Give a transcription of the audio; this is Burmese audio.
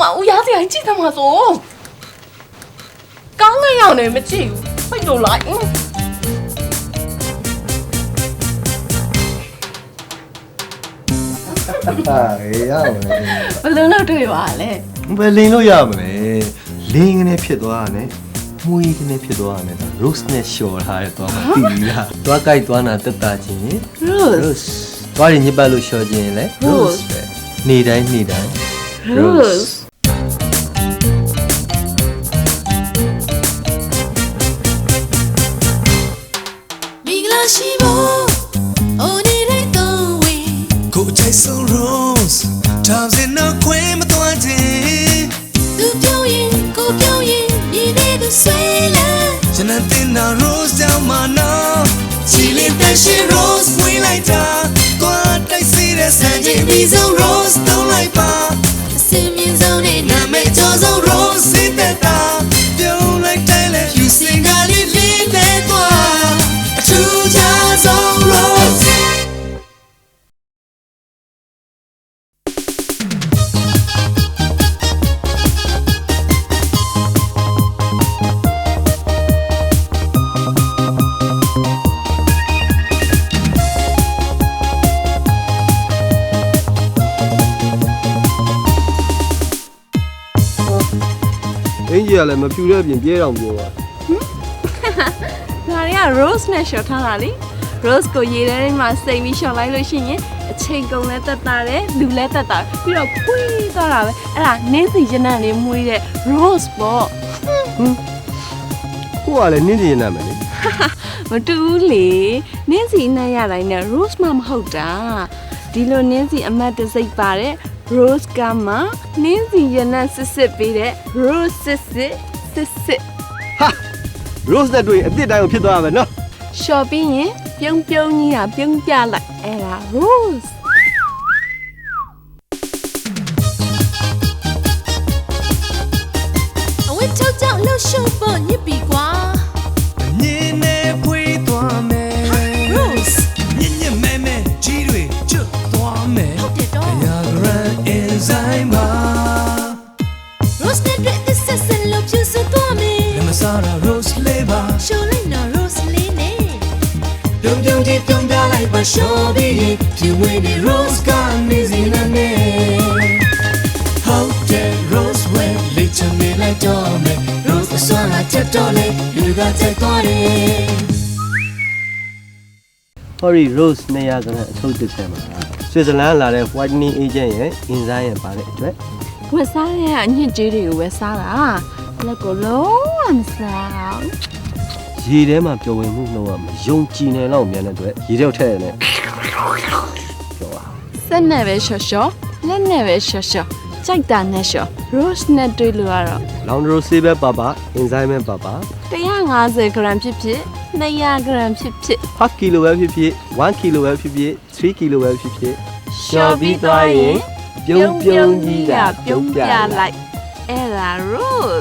မဦးရစရာကြည့်သမှာဆိုကောင်းတဲ့ရောက်နေမကြည့်ဘူးဖိတ်လို့လိုက်ဟာရေရမယ်ဘယ်လိုလုပ်တွေ့ပါလဲဘယ်လိန်လို့ရမလဲလင်းကနေဖြစ်သွားတယ်မွေးကနေဖြစ်သွားတယ် rose နဲ့လျှော်ထားတယ်သွားမှတည်ပြီလားသွားကြိုက်သွားနာတက်တာချင်း Rose rose သွားရင်ညစ်ပတ်လို့လျှော်ခြင်းလေ Rose ပဲနေတိုင်းနေတိုင်း Rose ပြောရင်မြည်နေသူဆွေးလန်းကျွန်တော်တင်တာ rose ကြောင့်မနော်ချီလီတက်ရှိ rose ဝင်လိုက်တာကွာတိုက်စီတဲ့ဆန်ချင်းပြီးဆုံး rose တောင်းလိုက်ပါအစင်မြင့်ဆုံးနဲ့နာမည်ကျော်ဆုံး rose စင်တဲ့တာ ကြီးကလည်းမပြူတဲ့အပြင်ပြဲတောင်ပြောတာဒါတွေက Rose နဲ့ရှော့ထားတာလေ Rose ကိုရေထဲမှာစိမ်ပြီးရှော့လိုက်လို့ရှိရင်အချိန်ကုန်လဲတက်တာတယ်လူလဲတက်တာပြီးတော့ခွေးသွားတာပဲအဲ့ဒါနင်းစီရနံ့လေးမွေးတဲ့ Rose ပေါ့ကိုကလည်းနင်းနေနေမယ်လေမတူဘူးလေနင်းစီနဲ့ရတိုင်းနဲ့ Rose မှမဟုတ်တာဒီလိုနင်းစီအမတ်တစိတ်ပါတဲ့ Rose ကမှနင်းစီရနံ့စစ်စစ်ပေးတဲ့ Rose စစ်စစ်စစ်စစ်ဟာ rose နဲ့တွေ့ရင်အစ်စ်တိုင်းကိုဖြစ်သွားရမယ်နော်ရှော့ပြီးရင်ပြုံးပြုံးကြီးတာပြုံးပြလိုက်အဲ့ဒါ Rose အဝတ်ချုပ်ကြောင့်လှုပ်ရှုပ်ဖို့ညစ်ပြီ Rose နဲ့တွေ့သစ်ဆက်ဆက်လို့ပြုစုသွားမယ်လမစားတာ rose လေးပါရှုံးလိုက်တော့ Rose လေးနဲ့ပြုံးပြုံးကြီးပြုံးပြလိုက်ပါရှော်ပြီးရင်ဒီဝင်းနေ rose ကနေစီနေနေဟုတ်တယ် rose ဝဲလေးချင်နေလိုက်တော့မယ် rose အစွမ်းလာချက်တော့လေလူကချက်သွားတယ်ဟော်ရီ rose နေရာကလည်းအထုတ်တစ်ဆက်မှာဆွစ်ဇာလန်လာတဲ့ whitening agent ရဲ့ enzyme ရဲ့ပါတဲ့အတွက် ဝက်စားတဲ့အညစ်ကြေးတွေကိုဝက်စားတာလက်ကိုလုံးဝမစားရေထဲမှာပျော်ဝင်မှုနှုန်းကမယုံကြည်နိုင်လောက်မြန်တဲ့အတွက်ရေထဲကိုထည့်ရတယ်ပြောပါစက်နဲ့ပဲရှော့ရှော့လက်နဲ့ပဲရှော့ရှော့ကြိုက်တာနဲ့ရှော့ Rose နဲ့တွေ့လို့ကတော့လောင်ဒရိုဆေးပဲပါပါ enzyme ပဲပါပါ150 gram ဖြစ်ဖြစ်200 gram ဖြစ်ဖြစ်5 kg ပဲဖြစ်ဖြစ်1 kg ပဲဖြစ်ဖြစ်3 kg ပဲဖြစ်ဖြစ်ရှော့ပြီးသွားရင် ပြုံးပြုံးကြီးကပြုံးပြလိုက်အဲ့ဒါ Rose